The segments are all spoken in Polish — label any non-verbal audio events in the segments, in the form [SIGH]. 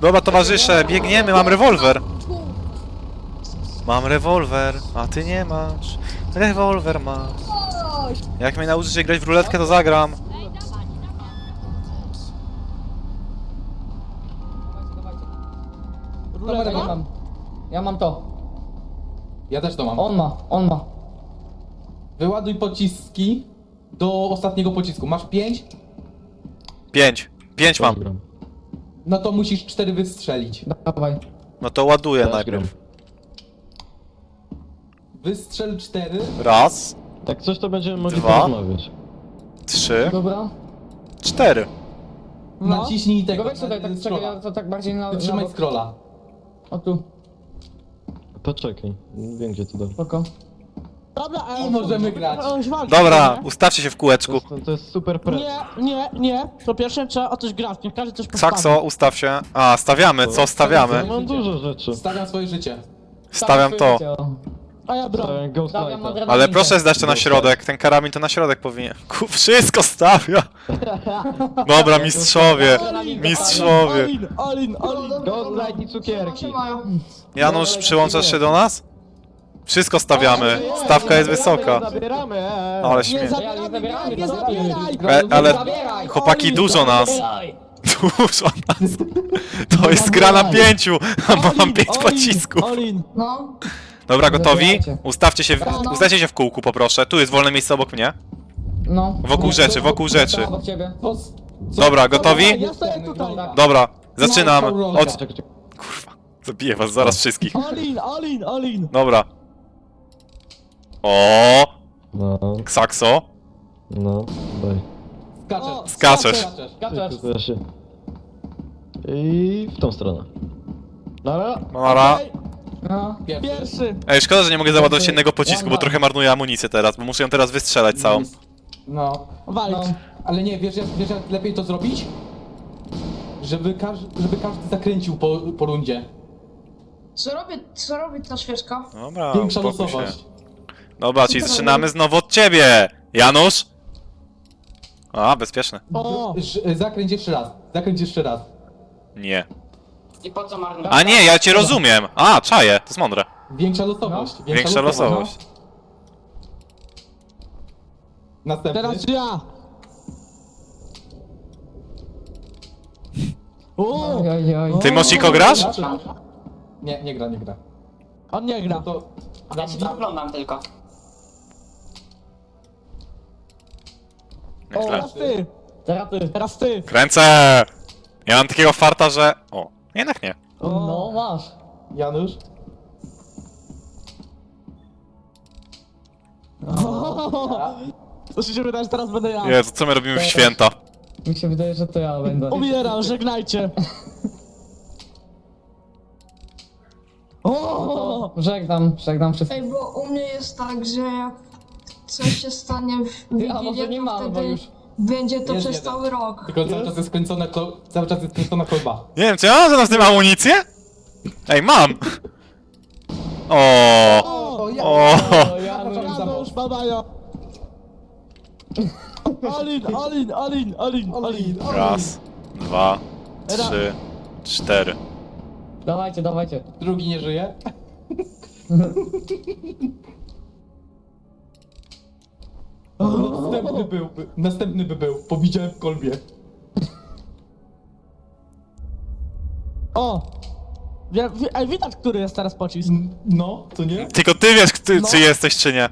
Dobra, towarzysze, biegniemy, mam rewolwer. Mam rewolwer, a ty nie masz. Rewolwer masz. Jak mnie nauczycie grać w ruletkę, to zagram. Dobra, ja mam. Ja mam to. Ja też to mam. On ma, on ma. Wyładuj pociski do ostatniego pocisku. Masz pięć? Pięć. Pięć mam. No to musisz cztery wystrzelić. Dawaj. No to ładuję Też najpierw. Wystrzel cztery. Raz, Tak coś to będziemy mogli Dwa. porozmawiać. trzy, Dobra. cztery. No. Naciśnij Tego tego. weź tutaj, tak, czekaj, ja to tak bardziej na... Wytrzymaj na... scrolla. O tu, Poczekaj, wiem gdzie to da. spoko. Dobra, I e, możemy grać. o, Dobra, nie? ustawcie się w To kółeczku. jest, to jest super pre... Nie, nie, nie. Po pierwsze trzeba o coś grać, niech każdy coś postawi. Sakso, ustaw się. A, stawiamy, co Ja stawiamy? mam dużo rzeczy. Stawiam swoje życie. Stawiam to. A ja broń. Stawiam Ghost. Ale proszę zdać to na środek, ten karabin to na środek powinien. [LAUGHS] Ku, wszystko stawia. Dobra, [LAUGHS] mistrzowie. Mistrzowie. All in, all in, all in. Ghost Light i cukierki. Janusz, przyłączasz się do nas? Wszystko stawiamy. Stawka jest wysoka. Zabieramy. No ale Nie śmiech. zabieraj, nie zabieraj. E, ale chłopaki, dużo nas. Dużo nas. To jest gra na pięciu. A mam pięć pocisków. No. Dobra, gotowi? Ustawcie się, w, ustawcie się w kółku, poproszę. Tu jest wolne miejsce obok mnie. No. Wokół rzeczy, wokół rzeczy. Obok ciebie. Dobra, gotowi? Ja stoję tutaj. Dobra, zaczynam. No, Od... Kurwa, zabiję was zaraz wszystkich. All in, all in, all in. Dobra. O, No, Ksakso. no, daj. Skaczesz. O, Skaczesz. Skaczesz. Skaczesz. Tylko ja się... I w tą stronę. Dobra. Nara. Okej, No. Pierwszy. Pierwszy. Ej, szkoda, że nie mogę załadować jednego pocisku, bo trochę marnuję amunicję teraz, bo muszę ją teraz wystrzelać całą. No. Walić. No. Ale nie, wiesz jak, wiesz jak lepiej to zrobić? Żeby, każ, żeby każdy zakręcił po, po rundzie. Co robi, co robi ta świeczka? Dobra, Większa uspokój się. losowość. Dobra, czyli zaczynamy znowu od ciebie. Janusz? A, bezpieczne. O, Ż- Zakręć jeszcze raz. Zakręć jeszcze raz. Nie. I po co marnować? A nie, ja cię rozumiem. A, czaję, to jest mądre. Większa losowość. No. Większa losowość. Następny. teraz ja. O, Oj, oj, oj. Ty, Moshiko, grasz? Nie, nie gra, nie gra. on nie No gra. to... Ja się oglądam tylko. O, teraz ty. Teraz ty. Teraz ty. Kręcę! Ja mam takiego farta, że... O, jednak nie. No, masz. Janusz? To się wydaje, że teraz będę ja. Jezu, co my robimy w święta? Mi się wydaje, że to ja będę. Umieram, żegnajcie. O! Żegnam, żegnam wszystkich. Ej, bo u mnie jest tak, że jak coś się stanie w a może Wigilię, nie to bo wtedy już. będzie to Jest przez jeden. cały rok. Tylko cały czas jest skręcona, ko- cały czas jest skręcona kolba. Nie wiem, czy ja mam z tym amunicję? Ej, mam! O, O! ja... o, O, Janusz. Janusz, babajo. All in, all in, all in, all in, all in. Raz, dwa, trzy, cztery. Dawajcie, dawajcie. Drugi nie żyje. [LAUGHS] Następny byłby, następny by był, bo widziałem w kolbie. O! Ej, widać, który jest teraz pocisk. N- No, co nie? Tylko ty wiesz, ty, No. czy jesteś, czy nie.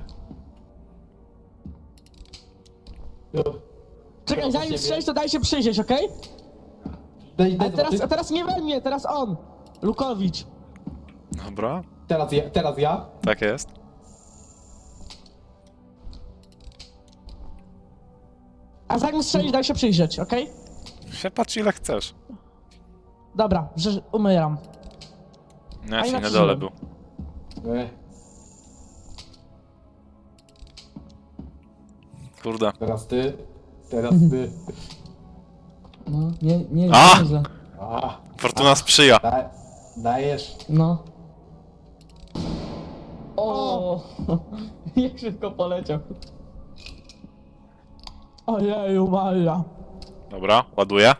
Czekaj, zanim do strzelisz, siebie. to daj się przyjrzeć, okej? Daj, A daj teraz, a teraz nie we mnie, teraz on. Lukowicz. Dobra, Teraz ja, teraz ja. tak jest. A zanim strzelisz, daj się przyjrzeć, okej? Się patrz ile chcesz. Dobra, że umieram. No, A ja ile na dole był. Ech, Kurde. teraz ty, teraz ty. No, nie, nie, A! nieźle. A, Fortuna sprzyja. da, dajesz. No. O, [LAUGHS] Jak szybko poleciał. Ojeju, Maria. Dobra, ładuję.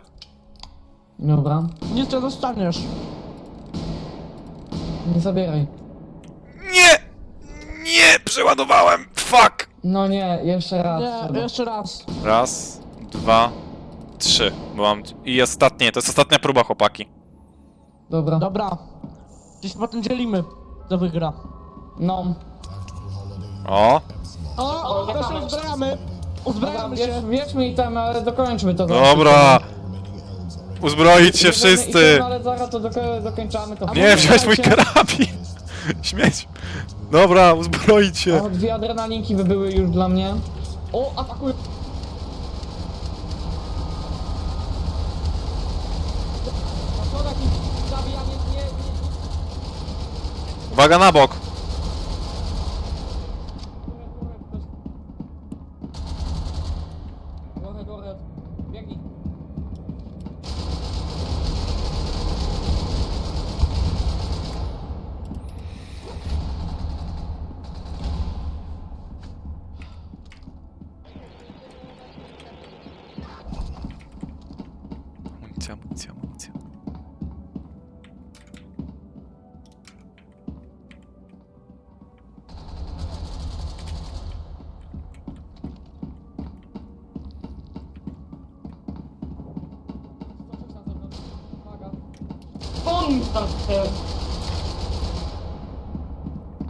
Dobra, Nic nie dostaniesz. nie zabieraj. Nie! Nie! Przeładowałem! Fuck! No nie, jeszcze raz. Nie, trzeba. jeszcze raz. Raz, dwa, trzy. Bo mam... I ostatnie, to jest ostatnia próba, chłopaki. Dobra. Dobra. Gdzieś potem dzielimy. Kto wygra. No. O! O, to się wiesz, się. wiesz mi tam, ale dokończmy to. Dobra! Uzbroić się Bierzemy wszyscy! item, Ale zaraz to doko dokończamy to. Nie, wziąłeś mój karabin! [LAUGHS] Śmieć! Dobra, uzbroić się! O, dwie adrenalinki by były już dla mnie. O, atakuj! Zabijanie, nie, nie, Uwaga na bok!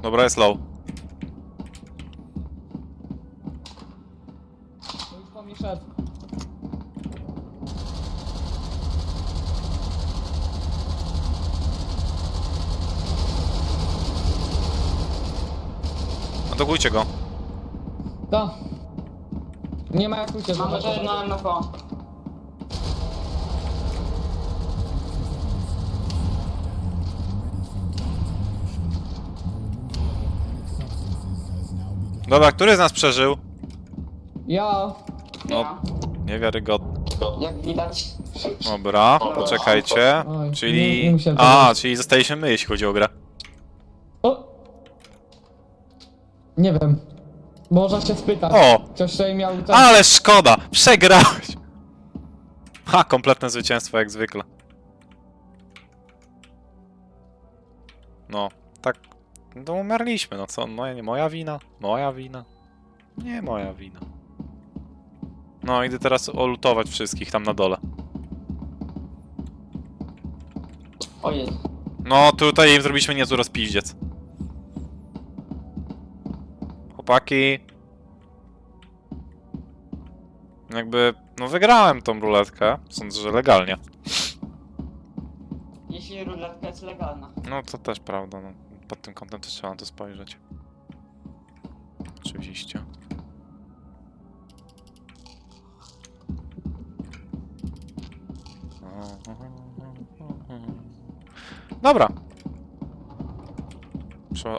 Dobra, jest low. To już po mnie szedł. Atokujcie go. Da. Nie ma jak uciec. Mamy to jedno MFO. Dobra, który z nas przeżył? Ja. No, niewiarygodne. Jak widać. Dobra, poczekajcie. Oj, nie- Czyli... musiałem A, czyli zostaliśmy my, jeśli chodzi o grę. O! Nie wiem. Można się spytać. O! Ktoś tutaj miał ten... Ale szkoda! Przegrałeś! Ha, kompletne zwycięstwo jak zwykle. No, tak. No umarliśmy, no co? Moja, nie moja wina? Moja wina? Nie moja wina. No, idę teraz olutować wszystkich tam na dole. O Jezu. No, tutaj im zrobiliśmy niezły rozpiździec. Chłopaki. Jakby, no wygrałem tą ruletkę. Sądzę, że legalnie. Jeśli ruletka jest legalna. No to też prawda, no. Pod tym kątem też trzeba na to spojrzeć. Oczywiście. Dobra.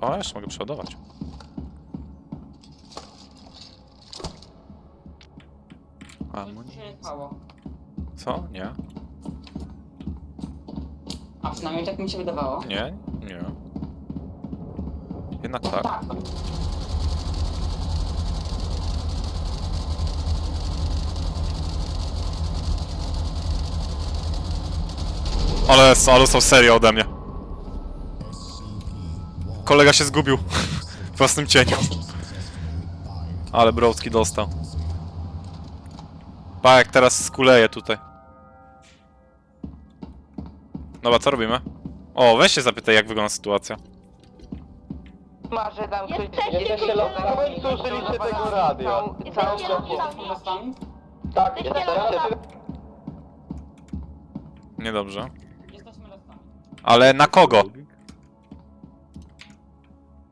O, jeszcze mogę przeładować. Jechało. Co? Nie? A przynajmniej tak mi się wydawało. Nie? Nie. Jednak tak. Ale, ale są serio ode mnie. Kolega się zgubił w własnym cieniu. Ale Browski dostał. Pa, jak teraz skuleje tutaj. Dobra, co robimy? O, weź się zapytaj, jak wygląda sytuacja. Marzy tam ktoś... Jesteście losami? Słyszeliście tego radio? Jesteście Jesteśmy losami? losami? Tak, Jesteście losami? Niedobrze. Jesteśmy losami. Ale na kogo?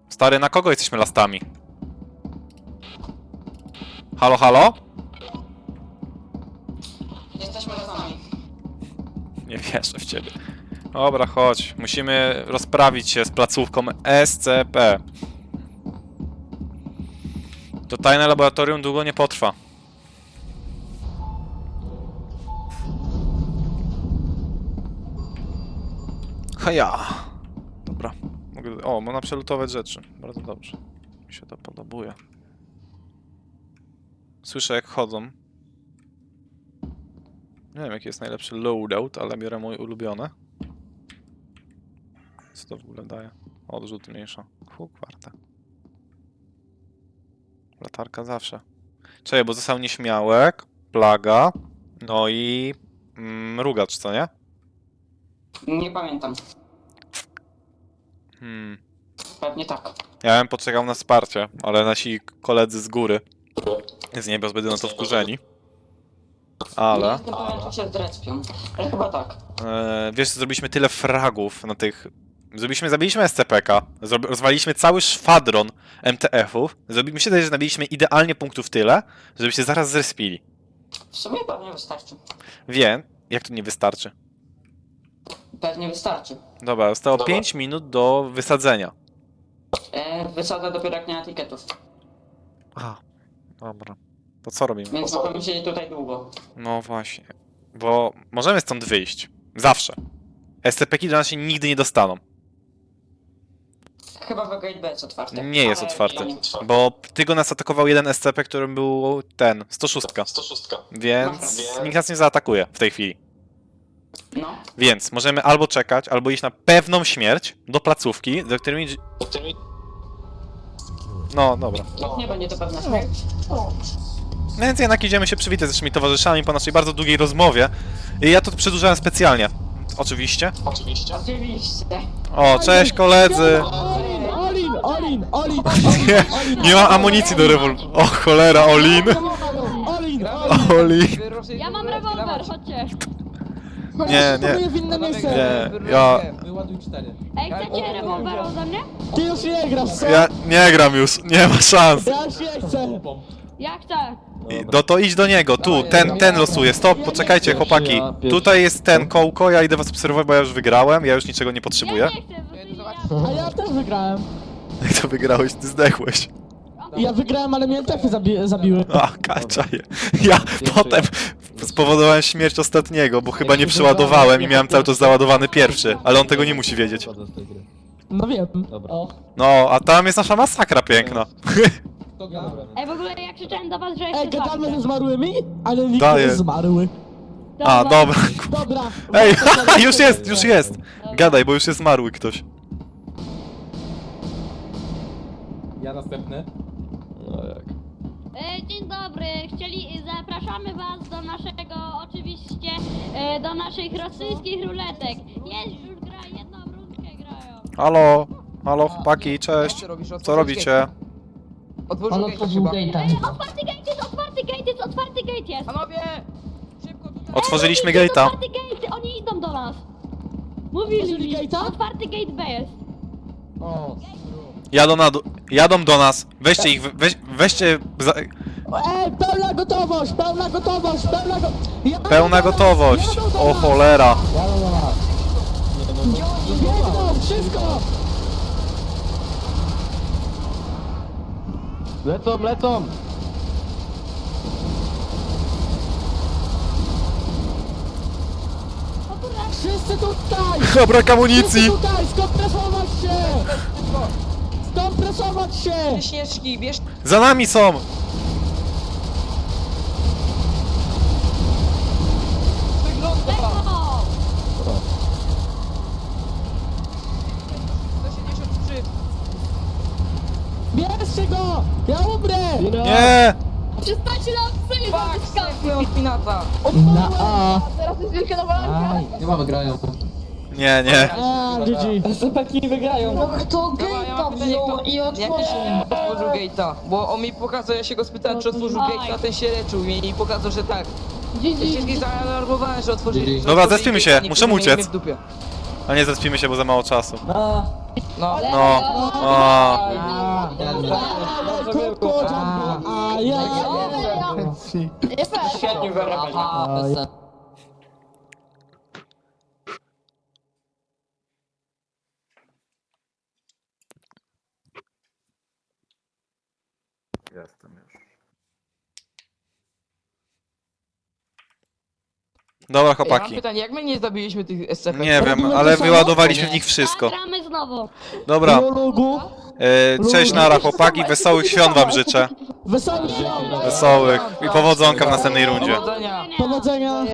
Stary, na kogo jesteśmy lastami? Halo, halo? Jesteśmy losami. Nie wierzę w ciebie. Dobra, chodź. Musimy rozprawić się z placówką SCP. To tajne laboratorium długo nie potrwa. Haja. Dobra. Mogę... O, można przelutować rzeczy. Bardzo dobrze. Mi się to podobuje. Słyszę jak chodzą. Nie wiem jaki jest najlepszy loadout, ale biorę mój ulubiony. Co to w ogóle daje? Odrzut mniejsza. Huk, warte. Latarka zawsze. Czekaj, bo został nieśmiałek, plaga, no i mm, mrugacz, co nie? Nie pamiętam. Hmm. Pewnie tak. Ja bym poczekał na wsparcie, ale nasi koledzy z góry z niebios będą na to wkurzeni. Nie Ale jestem pewien, czy się zrespią. Ale chyba tak. e, wiesz, co, zrobiliśmy tyle fragów na tych. Zrobiliśmy, zabiliśmy SCPK, rozwaliliśmy cały szwadron MTF-ów. Zrobi, myślę, że nabiliśmy idealnie punktów tyle, żeby się zaraz zrespili. W sumie pewnie wystarczy. Wiem, jak to nie wystarczy. Pewnie wystarczy. Dobra, zostało 5 minut do wysadzenia. E, wysada dopiero jak nie ma etykietów. A, dobra. To co robimy? Więc możemy siedzieć tutaj długo. No właśnie. Bo możemy stąd wyjść. Zawsze. SCP-ki do nas się nigdy nie dostaną. Chyba w Gate B jest otwarty. Nie jest Ale otwarty. nie- Bo tylko nas atakował jeden SCP, którym był ten, 106. Więc nikt nas nie zaatakuje w tej chwili. No. Więc możemy albo czekać, albo iść na pewną śmierć do placówki, do której... No, dobra. Nie będzie to pewna śmierć. No więc jednak idziemy się przywitać z naszymi towarzyszami po naszej bardzo długiej rozmowie. I ja to przedłużałem specjalnie. Oczywiście. Oczywiście. O, cześć koledzy! Olin, [LAUGHS] Olin, Olin, Nie, nie mam amunicji do rewol... O cholera, Olin! Olin, Olin! Ja mam rewolwer, chodźcie. Nie, nie. Próbuję w inne miejsce. Nie, ja... Wyładuj cztery. Ej, chcecie rewolwer ode mnie? Ty już nie grasz, co? Ja nie gram już, nie ma szans. Ja już nie chcę. Ja chcę. I- No to idź do niego, tu, ten, ten losuje. Stop, poczekajcie chłopaki. Tutaj jest ten kołko, ja idę was obserwować, bo ja już wygrałem, ja już niczego nie potrzebuję. Ja nie chcę, bo ty A ja też wygrałem. Jak to wygrałeś, ty zdechłeś. Ja wygrałem, ale mnie tefy zabi zabiły. A, kaczaje. Ja potem spowodowałem śmierć ostatniego, bo chyba nie przeładowałem i miałem cały czas załadowany pierwszy, ale on tego nie musi wiedzieć. Wchodzę z tej gry. No wiem. Dobra. O. No, a tam jest nasza masakra piękna. Kto gra? Ej, w ogóle ja krzyczałem do was, że Ej, jestem gadamy ze zmarłymi, ale nikt Daję. nie zmarły. A, dobra. Dobra. Ej, haha, [LAUGHS] już jest, już jest. Gadaj, bo już jest zmarły ktoś. Ja następny. No jak. E, Dzień dobry, chcieli, zapraszamy was do naszego, oczywiście, e, do naszych rosyjskich ruletek. Jest już gra, jedną rundkę grają. Halo, halo chłopaki, cześć. Co robicie? On otworzył gate'a. Ej, otwarty gate jest, otwarty gate jest, otwarty gate jest. Panowie! Szybko tutaj! Otworzyliśmy jest gate'a. Otwarty gate, oni idą do nas. Mówili mi, otwarty gate B jest. O, Jadą, na dół, jadą do nas. Weźcie ich, weź, weźcie... Za, Ej, pełna gotowość, pełna gotowość, pełna go... Ja pełna gotowość. O cholera. Biegną, wszystko! Lecą, lecą! Wszyscy tutaj! Dobra, Wszyscy amunicji. tutaj, skompresować się! Skompresować się! Śnieżki, bierz Za nami są. Lekko! Bierzcie go! Ja umrę! Nie. Przestańcie nam psy Na A! Teraz jest wielka nawalanka. nie mamy grają. Nie, nie. A, GG. SCP-ki wygrają. No kto gate'a wziął i otworzył? otworzył gate'a, bo on mi pokazał, ja się go spytałem, czy otworzył gate'a, ten się leczył i pokazał, że tak. Ja GG. się zaalarmowałem, że otworzyli. Dobra, zespimy się, muszę uciec. A nie zespimy się, bo za mało czasu. A, No. No. O. Dziadku! A, ja! Świetnie wyrabiać. A, ja. Dobra, Ej, mam chłopaki. pytanie, jak my nie zabiliśmy tych SCP? Nie wiem, ale wyładowaliśmy w nich wszystko. Gramy znowu. Dobra. E, cześć nara chłopaki, wesołych świąt wam życzę. wesołych świąt! Wesołych i powodzonka w następnej rundzie. Powodzenia. Powodzenia!